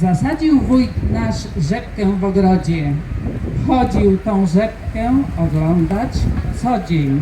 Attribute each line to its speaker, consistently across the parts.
Speaker 1: Zasadził wójt nasz rzepkę w ogrodzie. Chodził tą rzepkę oglądać co dzień.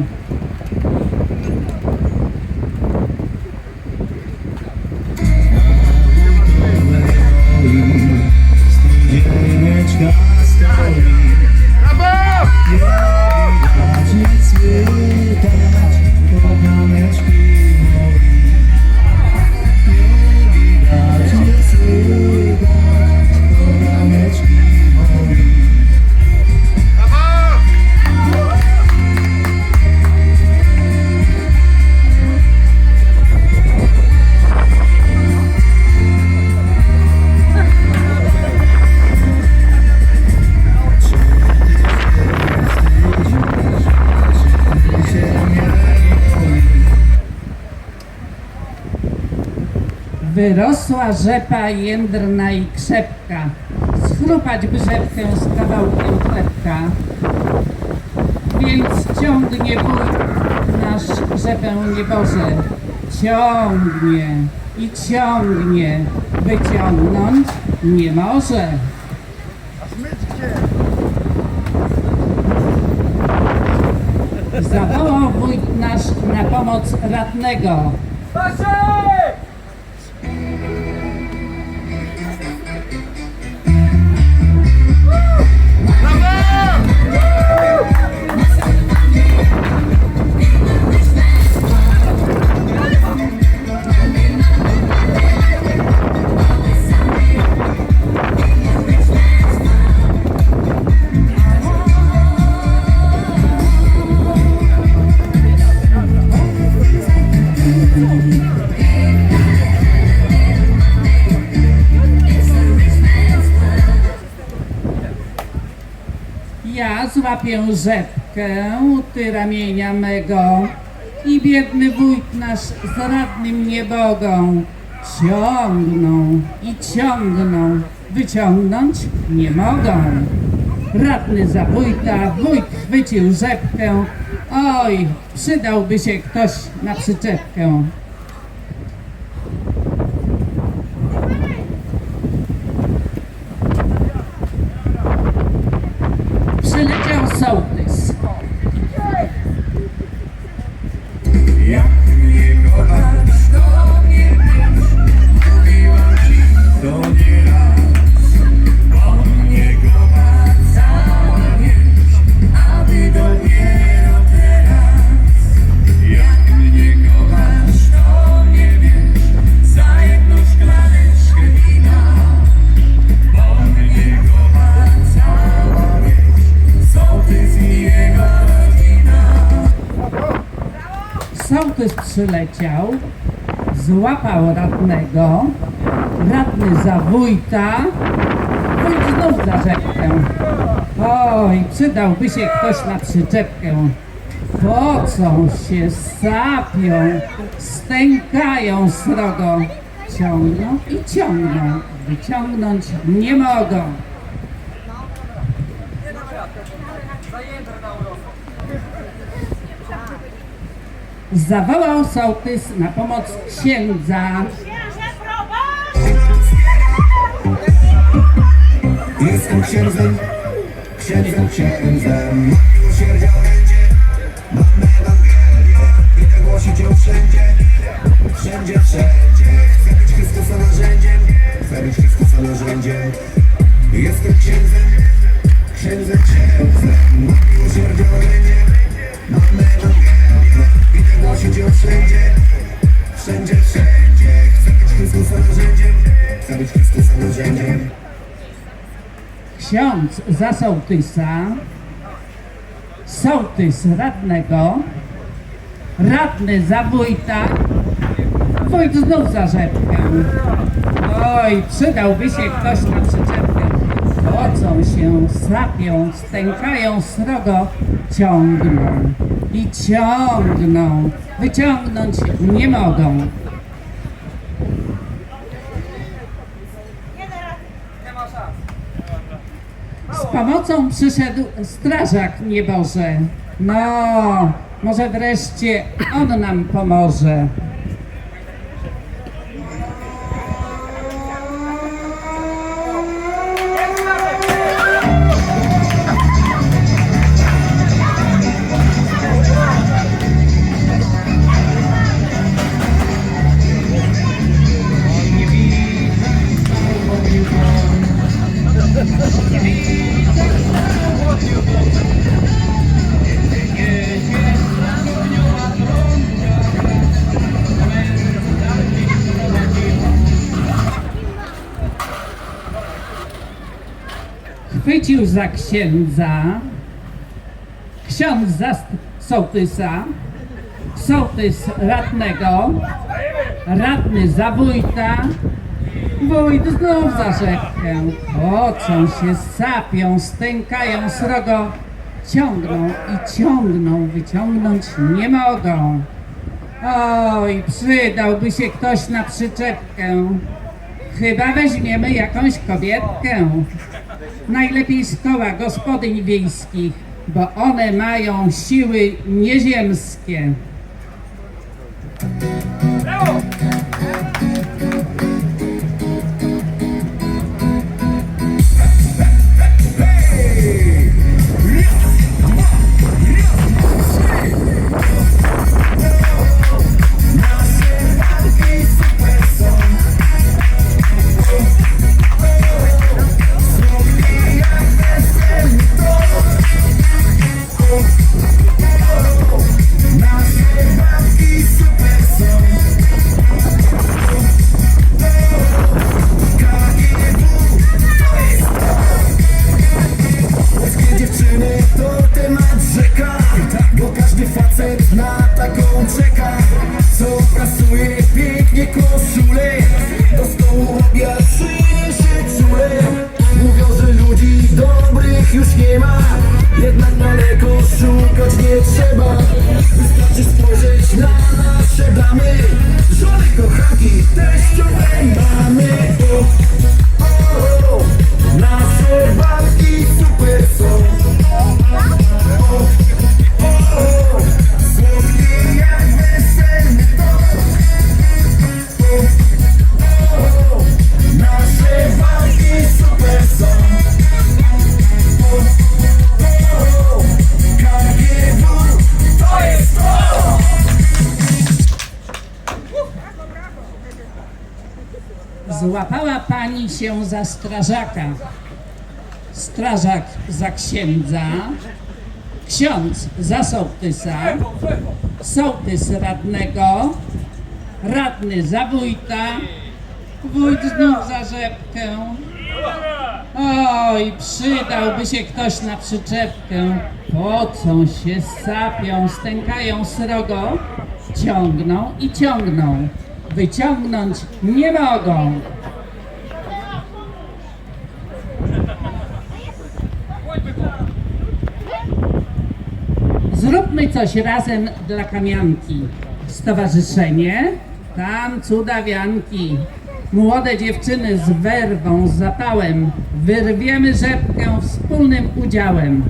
Speaker 1: Wyrosła rzepa jędrna i krzepka. Schrupać by rzepkę z kawałkiem chlebka. Więc ciągnie wójt nasz rzepę nieboże. Ciągnie i ciągnie. Wyciągnąć nie może. Zawołał wójt nasz na pomoc radnego. Ja złapię rzepkę, ty ramienia mego i biedny wójt nasz z radnym nie mogą. Ciągną i ciągną, wyciągnąć nie mogą. Radny za wójta, wójt chwycił rzepkę. Oj, przydałby się ktoś na przyczepkę. Sołtys przyleciał, złapał radnego, radny za wójta, wójt znów za rzepkę. Oj, przydałby się ktoś na przyczepkę. Pocą się, sapią, stękają srogo, ciągną i ciągną, wyciągnąć nie mogą. Zawołał sołtys na pomoc księdza.
Speaker 2: Jestem księdzem, księdzem, księdzem. Miłosierdzia orędzie, mam Ewangelię. Idę głosić ją wszędzie, wszędzie, wszędzie. Chcę być Chrystusa narzędziem, chcę być Chrystusa narzędziem. Jestem księdzem, księdzem, księdzem
Speaker 1: Ksiądz za sołtysa, sołtys radnego, radny za wójta, wójt znów za rzepkę. Oj, przydałby się ktoś na przyczepkę. Pocą się, sapią, stękają srogo, ciągną i ciągną, wyciągnąć nie mogą. Pomocą przyszedł strażak nieboże. No, może wreszcie on nam pomoże. Za księdza, ksiądz za sołtysa, sołtys radnego, radny za wójta, wójt znów za rzepkę. Pocą się, sapią, stękają srogo, ciągną i ciągną, wyciągnąć nie mogą. Oj, przydałby się ktoś na przyczepkę. Chyba weźmiemy jakąś kobietkę. Najlepiej z koła gospodyń wiejskich, bo one mają siły nieziemskie.
Speaker 2: Nasze trzeba. Wystarczy spojrzeć na nasze damy Żony, kochanki, teściowe mamy
Speaker 1: Złapała pani się za strażaka. Strażak za księdza, ksiądz za sołtysa, sołtys radnego, radny za wójta, wójt znów za rzepkę. Oj, przydałby się ktoś na przyczepkę. Pocą się, sapią, stękają srogo, ciągną i ciągną. Wyciągnąć nie mogą. Coś razem dla kamianki. Stowarzyszenie, tam cudawianki. Młode dziewczyny z werwą, z zapałem. Wyrwiemy rzepkę wspólnym udziałem.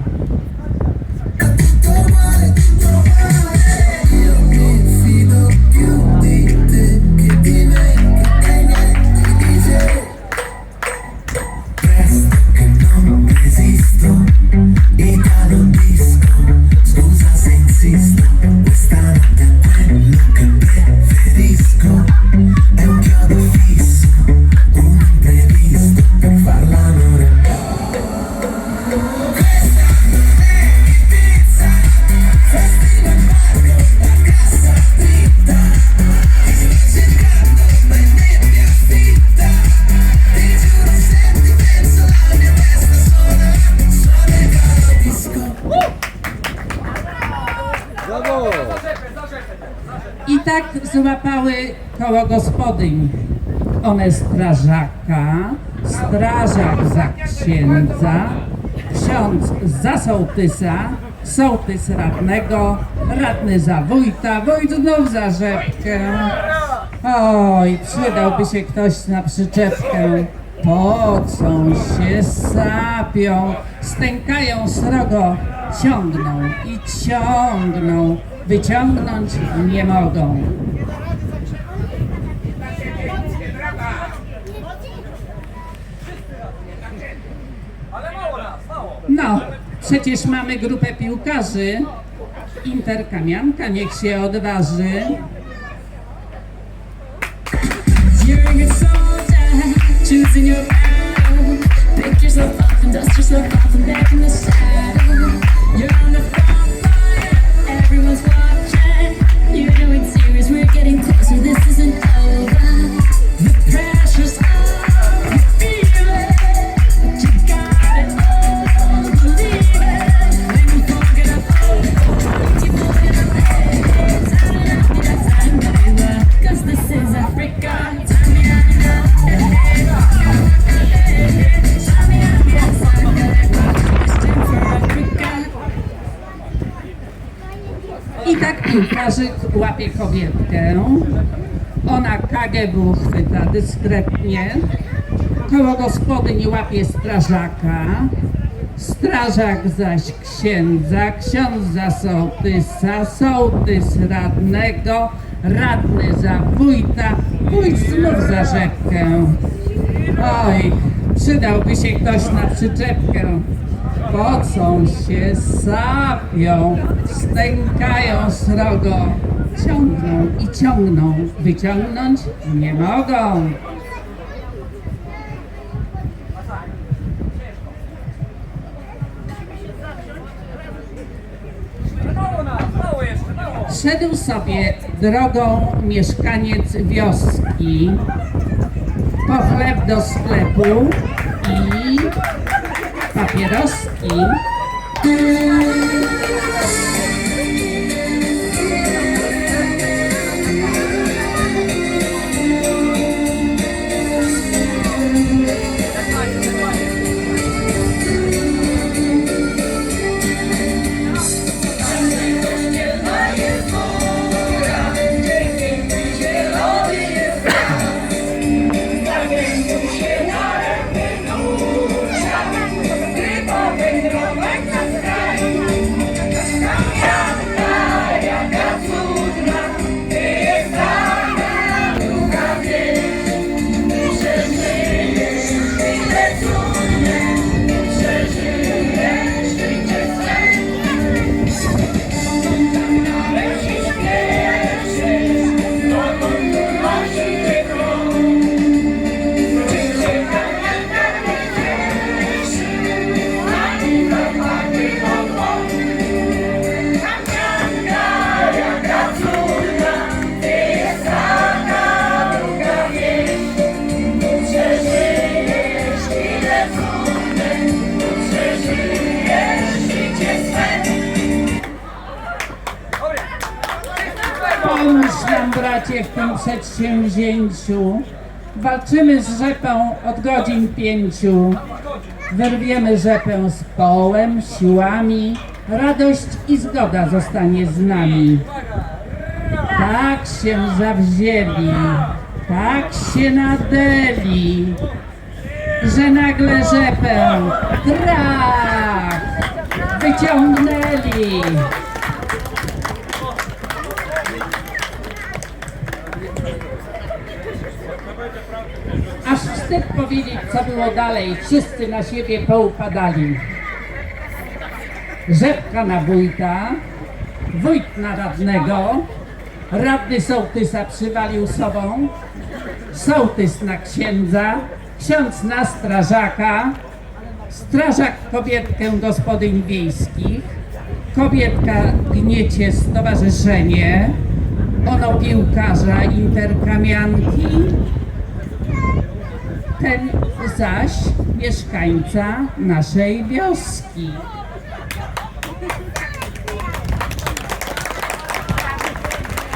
Speaker 1: Koło gospodyń. One strażaka, strażak za księdza, ksiądz za sołtysa, sołtys radnego, radny za wójta, wójt znów za rzepkę. Oj, przydałby się ktoś na przyczepkę. Pocą się, sapią, stękają srogo, ciągną i ciągną, wyciągnąć nie mogą. No, przecież mamy grupę piłkarzy. Interkamianka niech się odważy.
Speaker 3: You're on the front line, everyone's watching. You're doing serious, we're getting closer, this isn't
Speaker 1: łapie kobietkę. Ona KGW chwyta dyskretnie. Koło gospodyni łapie strażaka. Strażak zaś księdza, ksiądz za sołtysa, sołtys radnego, radny za wójta, wójt znów za rzepkę. Oj, przydałby się ktoś na przyczepkę. Pocą się, sapią, stękają srogo, ciągną i ciągną, wyciągnąć nie mogą. Szedł sobie drogą mieszkaniec wioski po chleb do sklepu i papieroski. Przedsięwzięciu. Walczymy z rzepą od godzin pięciu. Wyrwiemy rzepę z połem, siłami. Radość i zgoda zostanie z nami. Tak się zawzięli, tak się nadeli, że nagle rzepę trach wyciągnęli. Aż wstyd powiedzieć, co było dalej. Wszyscy na siebie poupadali. Rzepka na wójta, wójt na radnego, radny sołtysa przywalił sobą, sołtys na księdza, ksiądz na strażaka, strażak kobietkę gospodyń wiejskich, kobietka gniecie stowarzyszenie, ono piłkarza interkamianki, ten zaś mieszkańca naszej wioski.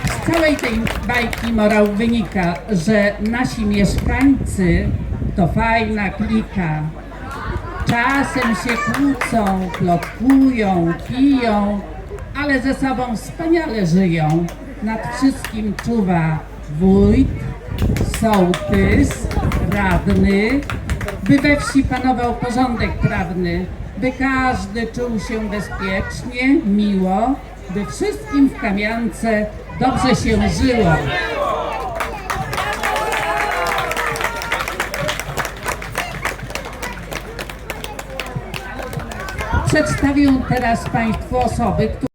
Speaker 1: Z całej tej bajki morał wynika, że nasi mieszkańcy to fajna klika. Czasem się kłócą, plotkują, piją, ale ze sobą wspaniale żyją. Nad wszystkim czuwa wójt, sołtys, radny, by we wsi panował porządek prawny, by każdy czuł się bezpiecznie, miło, by wszystkim w Kamiance dobrze się żyło. Przedstawię teraz Państwu osoby, które